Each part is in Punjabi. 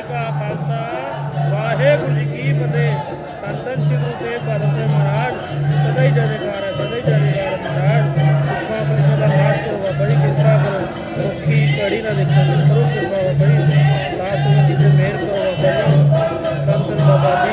ਜੀ ਕਾ ਖਾਲਸਾ ਵਾਹਿਗੁਰੂ ਜੀ ਕੀ ਫਤਿਹ। ਸੰਤਨ ਸ਼੍ਰੀ ਤੇ ਭਗਤ ਸਿੰਘ ਮਹਾਰਾਜ, ਸਦਾ ਹੀ ਜੈਕਾਰ ਹੈ, ਸਦਾ ਹੀ ਜੈਕਾਰ ਮਹਾਰਾਜ। ਸੁਖਾ ਬਖਸ਼ਾ ਦਾ ਨਾਸ਼ ਕਰੋ ਬੜੀ ਕਿਰਪਾ ਕਰੋ। ਰੋਕੀ ਕੜੀ ਨਾ ਦੇਖਣ ਕਰੋ ਕਿਰਪਾ ਬੜੀ ਲਾਸ ਨੂੰ ਜਿੱਥੇ ਮਿਹਰ ਕਰੋ ਬੜੀ ਸੰਤਨ ਬਾਬਾ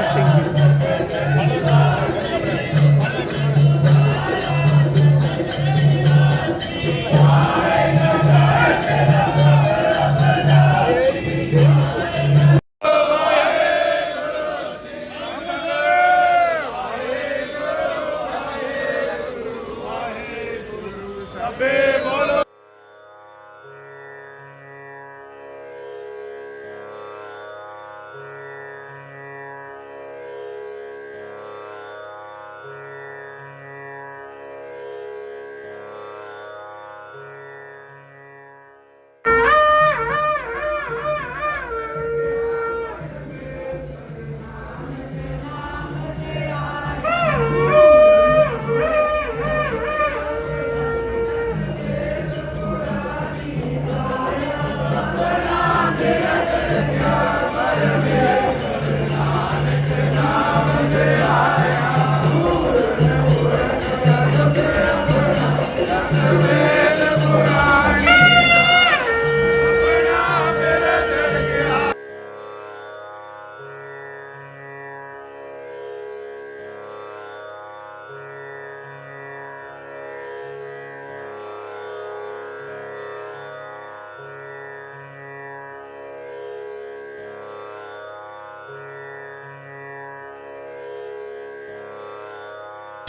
Happy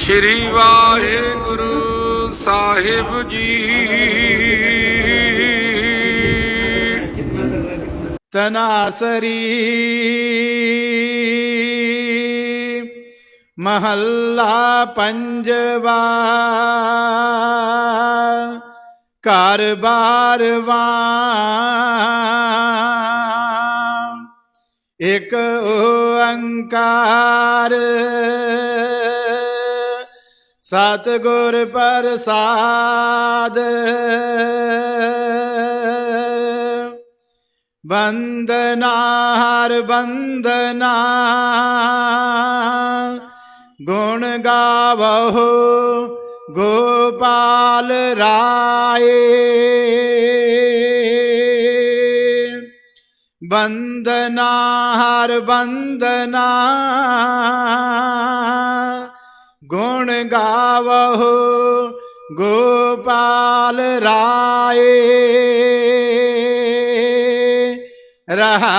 ਸ਼੍ਰੀ ਵਾਹਿਗੁਰੂ ਸਾਹਿਬ ਜੀ। ਤਨਾਸਰੀ ਮਹੱਲਾ ਪੰਜਵਾ। ਘਰ ਬਾਰਵਾ ਇਕ ਓੰਕਾਰ ਸਤਿਗੁਰ ਪ੍ਰਸਾਦ। ਬੰਦਨਾ ਹਰ ਬੰਦਨਾ ਗੁਣ ਗਾਵਹੁ ਗੋਪਾਲ ਰਾਏ। ਬੰਦਨਾ ਹਰ ਬੰਦਨਾ ਗਾਵਹੁ ਗੋਪਾਲ ਰਾਏ। ਰਹਾਉ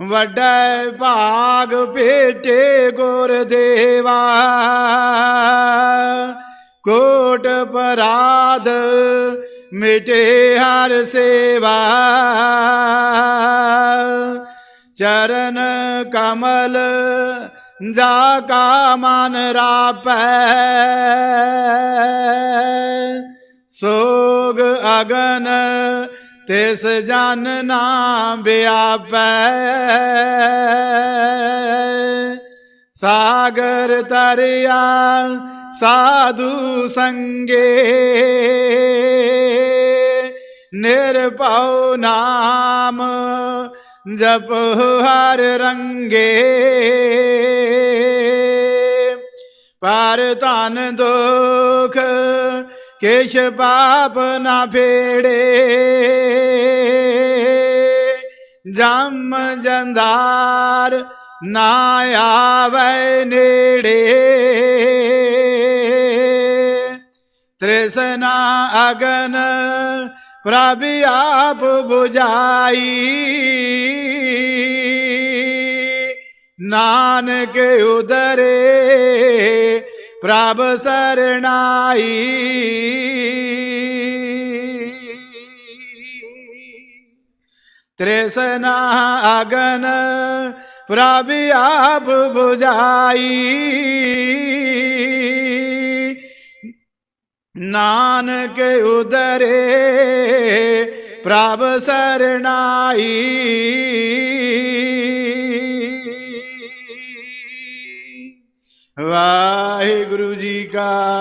ਵੱਡਾ ਭਾਗ ਭੇਟੇ ਗੁਰ ਦੇਵਾ ਕੋਟ ਪਰਾਧ ਮਿਟੇ ਹਰ ਸੇਵਾ। ਚਰਨ ਕਮਲ ਜਾ ਕਾ ਮਨ ਰਾਪੈ। ਸੋਗ ਅਗਨ ਤਿਸ ਜਨ ਨਾ ਵਿਆਪੈ। ਸਾਗਰ ਤਰਿਆ ਸਾਧੂ ਸੰਗੇ ਨਿਰਭਉ ਨਾਮ। ਜਪ ਹਰ ਰੰਗੇ। ਪਰ ਧਨ ਦੁਖ ਕਿਛ ਪਾਪ ਨਾ ਫੇੜੇ। ਜਮ ਜੰਦਾਰ ਨਾ ਆਵੇ ਨੇੜੇ। ਤ੍ਰਿਸ਼ਨਾ ਅਗਨ ਪ੍ਰਭ ਆਪ 부ਝਾਈ ਨਾਨਕ ਉਦਰੇ ਪ੍ਰਭ ਸਰਣਾਈ। ਤ੍ਰਿਸ਼ਨਾ ਅਗਨ ਪ੍ਰਭ ਆਪ 부ਝਾਈ ਨਾਨਕ ਉਦਰੇ ਪ੍ਰਭ ਸਰਣਾਈ।